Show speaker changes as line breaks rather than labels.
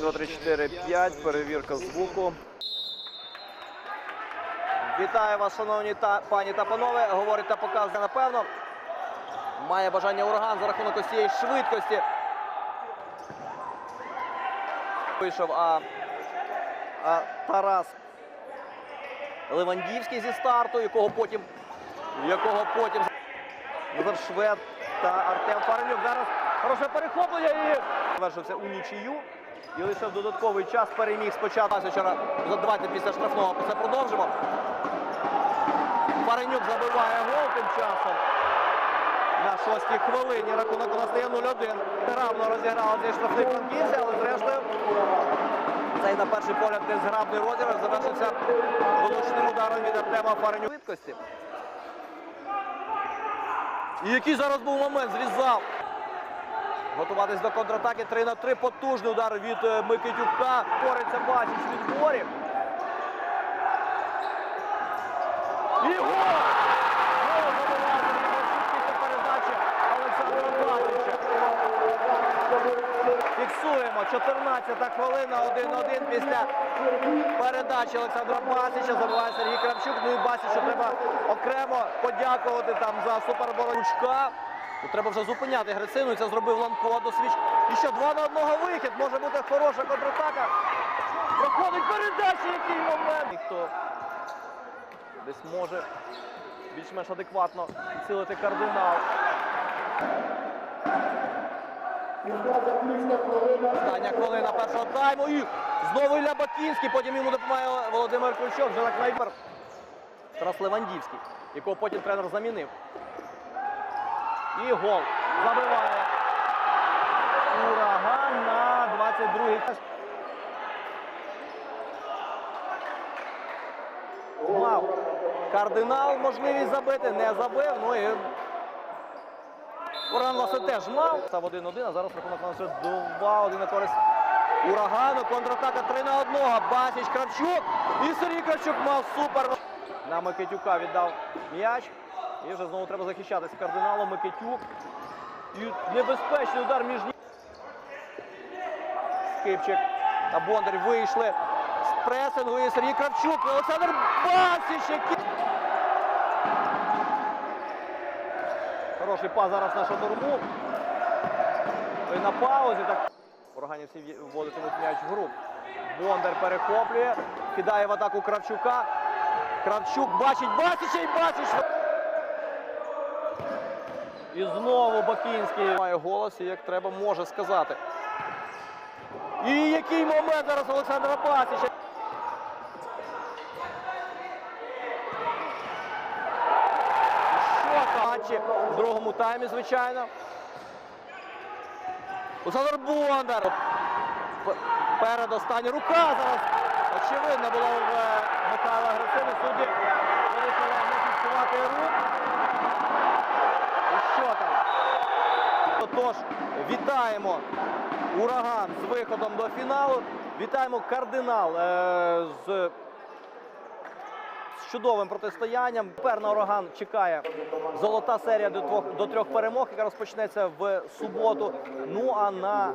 2, 3, 4, 5. Перевірка звуку. Вітаю вас, шановні та пані та панове. Говорить та показує, напевно. Має бажання ураган за рахунок ось цієї швидкості. Вийшов а, а Тарас Левандівський зі старту, якого потім, якого потім Швед та Артем Фаренюк. Зараз хороше перехоплення і завершився у нічию. І лише в додатковий час переміг спочатку. Давайте після штрафного це продовжимо. Фаренюк забиває гол тим часом. На шостій хвилині рахунок у нас стає 0-1. Гравно розіграли цей штрафний франківці, але зрештою цей на перший погляд незграбний розіграш завершився влучним ударом від Артема. Швидкості. І який зараз був момент, зрізав. Готуватись до контратаки 3 на 3. Потужний удар від е, Микитюка. Бореться Бачич від Борів. І гол! Після передачі Олександра Бачича. Фіксуємо. 14 хвилина, 1-1 після передачі Олександра Басича. Забиває Сергій Кравчук. Ну і Басичу треба окремо подякувати там за суперборочка. Ну, треба вже зупиняти. І це зробив Ланко досвідч. І що, 2 на 1 вихід. Може бути хороша контратака. Проходить передача, який момент. Ніхто десь може більш-менш адекватно цілити кардинал. Остання хвилина першого тайму. І знову Ілля Бакінський. Потім йому допомагає Володимир Ключов. Вже так найпер. Тарас Левандівський, якого потім тренер замінив. І гол. Забиває. Ураган на 22-й. Мав кардинал можливість забити, не забив. Ну і Ураган власне теж мав. Став 1-1, а зараз рахунок на вже 2-1 на користь урагану. Контратака 3 на 1. Басіч Кравчук. І Сергій Кравчук мав супер. На Микитюка віддав м'яч. І вже знову треба захищатися кардиналом Микитюк. І небезпечний удар між ніг. Скипчик та Бондар вийшли з пресингу. І Сергій Кравчук. І Олександр Басіч. який- Хороший пас зараз на Шадурму. Той на паузі. Так. Ураганівці вводитимуть м'яч в гру. Бондар перехоплює. Кидає в атаку Кравчука. Кравчук бачить і Басіч. І знову Бакінський має голос, і як треба може сказати. І який момент зараз Олександра Басіча. Що матчі в другому таймі, звичайно. Олександр Бондар. П- Передостання рука зараз. Очевидно була в е, Михайла Грицини. Судді вирішили не фіксувати рук. І що там? Тож, вітаємо ураган з виходом до фіналу. Вітаємо кардинал е, з чудовим протистоянням. Тепер на ураган чекає золота серія до двох до трьох перемог, яка розпочнеться в суботу. Ну а на